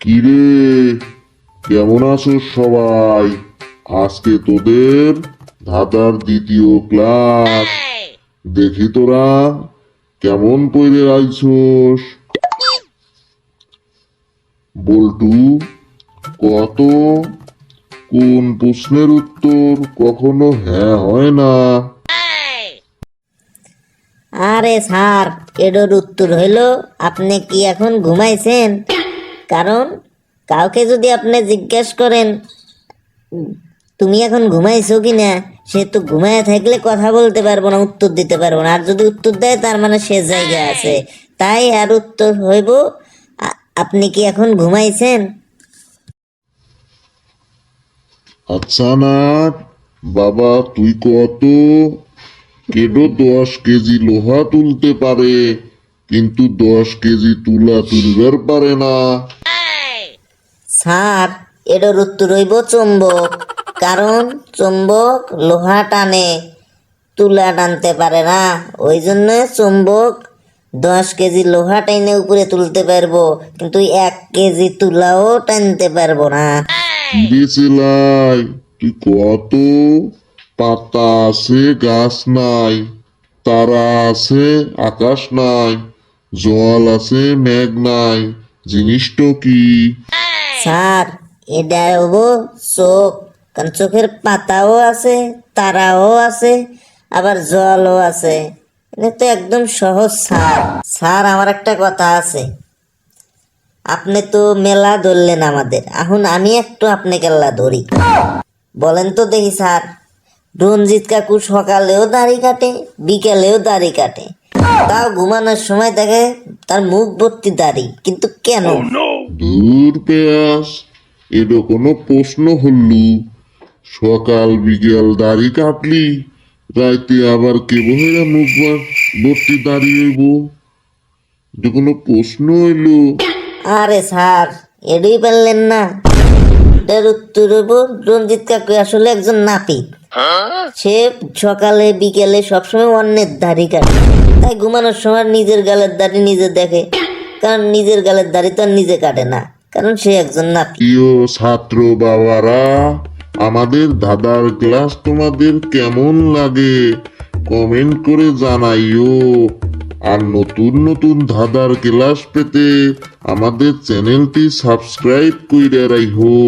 কিরে? কেমন আছো সবাই? আজকে তোদের ধাঁধার দ্বিতীয় ক্লাস। দেখি তোরা কেমন পড়ে আইছোস? বল্টু কত? কোন প্রশ্নের উত্তর কখনো হ্যাঁ হয় না? আরে স্যার এডোর উত্তর হইল আপনি কি এখন ঘুমাইছেন? কারণ কাউকে যদি আপনি জিজ্ঞেস করেন তুমি এখন ঘুমাইছো কি না সে তো ঘুমায় থাকলে কথা বলতে পারব না উত্তর দিতে পারব না। আর যদি উত্তর দেয় তার মানে সে জায়গায় আছে। তাই আর উত্তর হইব আপনি কি এখন ঘুমাইছেন? আচ্ছা না বাবা তুই কত? কেডো দশ কেজি লোহা তুলতে পারে কিন্তু দশ কেজি তুলা তুলবার পারে না। স্যার এটার উত্তর হইব চুম্বক। কারণ চুম্বক লোহা টানে, তুলা টানতে পারে না। ওই জন্য চুম্বক দশ কেজি লোহা টেনে উপরে তুলতে পারব, কিন্তু এক কেজি তুলাও টানতে পারব না। কিরে চেলাই তুই কত পাতা আছে, গাছ নাই, তারা আছে, আকাশ নাই, জল আছে, মেঘ নাই, জিনিসটা কি? স্যার এটা চোখ কারণ চোখের পাতাও আছে, তারাও আছে, আবার জলও আছে। এটা তো একদম সহজ স্যার। স্যার, আমার একটা কথা আছে। আপনি তো মেলা ধরলেন আমাদের। এখন আমি একটু আপনি কেল্লা ধরি। বলেন তো দেখি স্যার, রঞ্জিত কাকু সকালেও দাড়ি কাটে, বিকেলেও দাড়ি কাটে। তাও ঘুমানোর সময় দেখে তার মুখ ভর্তি দাড়ি, কিন্তু কেন? দূর পেয়াস এটা কোনো প্রশ্ন হল্লু। সকাল বিকেল দাড়ি কাটলি, রাইতে আবার কে বহেরা মুখ দাঁড়িয়ে হইব এটা কোনো প্রশ্ন হইল? আরে স্যার, এডুই পারলেন না। এটার উত্তর রঞ্জিত কাকু আসলে একজন নাপিত সে সকালে বিকেলে সবসময় অন্যের দাড়ি কাটে। তাই ঘুমানোর সময় নিজের গালের দাড়ি নিজে দেখে। কারণ নিজের গালের দাড়ি তো নিজে কাটে না, কারণ সে একজন না প্রিয় ছাত্র বাবারা, আমাদের দাদার ক্লাস তোমাদের কেমন লাগে? কমেন্ট করে জানাইও। আর নতুন নতুন ধাঁধার ক্লাস পেতে আমাদের চ্যানেলটি সাবস্ক্রাইব কইরা রাইহো।